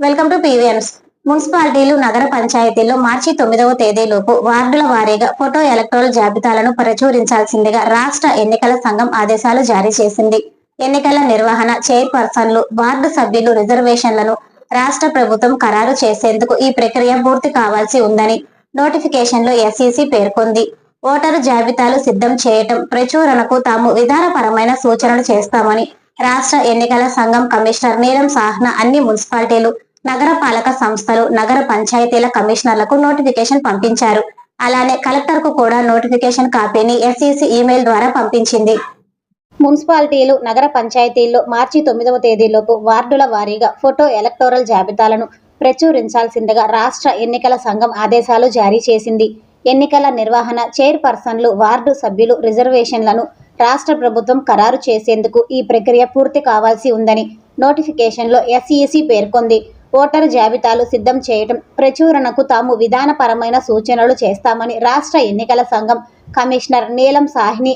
Welcome to PVNS మున్సిపాలిటీలు నగర పంచాయతీల్లో మార్చి తొమ్మిదవ తేదీలోపు వార్డుల వారీగా ఫోటో ఎలక్ట్రోల్ జాబితాలను ప్రచురించాల్సిందిగా రాష్ట్ర ఎన్నికల సంఘం ఆదేశాలు జారీ చేసింది. ఎన్నికల నిర్వహణ చైర్పర్సన్లు వార్డు సభ్యులు రిజర్వేషన్లను రాష్ట్ర ప్రభుత్వం ఖరారు చేసేందుకు ఈ ప్రక్రియ పూర్తి కావాల్సి ఉందని నోటిఫికేషన్లో ఎస్ఈసి పేర్కొంది. ఓటరు జాబితాలు సిద్ధం చేయటం ప్రచురణకు తాము విధానపరమైన సూచనలు చేస్తామని రాష్ట్ర ఎన్నికల సంఘం కమిషనర్ నీలం సాహ్న అన్ని మున్సిపాలిటీలు నగరపాలక సంస్థలు నగర పంచాయతీల కమిషనర్లకు నోటిఫికేషన్ పంపించారు. అలానే కలెక్టర్కు కూడా నోటిఫికేషన్ కాపీని ఎస్ఈసి ఈమెయిల్ ద్వారా పంపించింది. మున్సిపాలిటీలు నగర పంచాయతీల్లో మార్చి తొమ్మిదవ తేదీలోపు వార్డుల వారీగా ఫోటో ఎలక్టోరల్ జాబితాలను ప్రచురించాల్సిందిగా రాష్ట్ర ఎన్నికల సంఘం ఆదేశాలు జారీ చేసింది. ఎన్నికల నిర్వహణ చైర్పర్సన్లు వార్డు సభ్యులు రిజర్వేషన్లను రాష్ట్ర ప్రభుత్వం ఖరారు చేసేందుకు ఈ ప్రక్రియ పూర్తి కావాల్సి ఉందని నోటిఫికేషన్లో ఎస్ఈసి పేర్కొంది. ఓటర్ జాబితాలు సిద్ధం చేయటం ప్రచురణకు తాము విధానపరమైన సూచనలు చేస్తామని రాష్ట్ర ఎన్నికల సంఘం కమిషనర్ నీలం సాహ్ని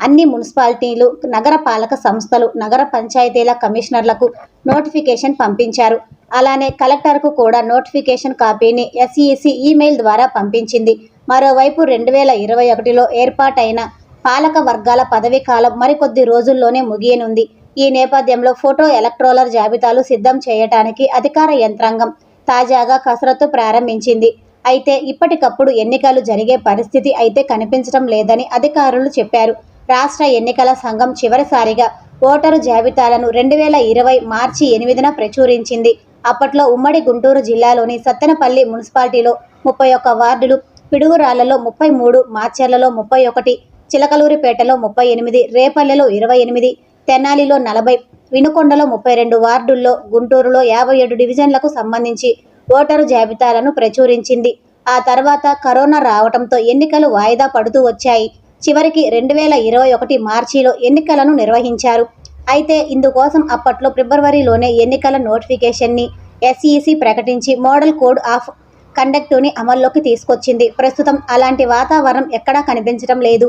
అన్ని మున్సిపాలిటీలు నగరపాలక సంస్థలు నగర పంచాయతీల కమిషనర్లకు నోటిఫికేషన్ పంపించారు. అలానే కలెక్టర్కు కూడా నోటిఫికేషన్ కాపీని ఎస్ఈసి ఈమెయిల్ ద్వారా పంపించింది. మరోవైపు రెండు వేల ఇరవై ఒకటిలో ఏర్పాటైన పాలక వర్గాల పదవీ కాలం మరికొద్ది రోజుల్లోనే ముగియనుంది. ఈ నేపథ్యంలో ఫోటో ఎలక్ట్రోలర్ జాబితాలు సిద్ధం చేయటానికి అధికార యంత్రాంగం తాజాగా కసరత్తు ప్రారంభించింది. అయితే ఇప్పటికప్పుడు ఎన్నికలు జరిగే పరిస్థితి అయితే కనిపించడం లేదని అధికారులు చెప్పారు. రాష్ట్ర ఎన్నికల సంఘం చివరిసారిగా ఓటరు జాబితాలను రెండు వేల ఇరవై మార్చి ఎనిమిదిన ప్రచురించింది. అప్పట్లో ఉమ్మడి గుంటూరు జిల్లాలోని సత్తెనపల్లి మున్సిపాలిటీలో ముప్పై ఒక్క వార్డులు పిడుగురాళ్ళలో ముప్పై మూడు మాచర్లలో ముప్పై ఒకటి చిలకలూరిపేటలో ముప్పై ఎనిమిది రేపల్లెలో ఇరవై ఎనిమిది తెనాలిలో నలభై వినుకొండలో ముప్పై రెండు వార్డుల్లో గుంటూరులో యాభై ఏడు డివిజన్లకు సంబంధించి ఓటరు జాబితాలను ప్రచురించింది. ఆ తర్వాత కరోనా రావడంతో ఎన్నికలు వాయిదా పడుతూ వచ్చాయి. చివరికి రెండు వేల ఇరవై ఒకటి మార్చిలో ఎన్నికలను నిర్వహించారు. అయితే ఇందుకోసం అప్పట్లో ఫిబ్రవరిలోనే ఎన్నికల నోటిఫికేషన్ని ఎస్ఈసి ప్రకటించి మోడల్ కోడ్ ఆఫ్ కండక్టుని అమల్లోకి తీసుకొచ్చింది. ప్రస్తుతం అలాంటి వాతావరణం ఎక్కడా కనిపించడం లేదు.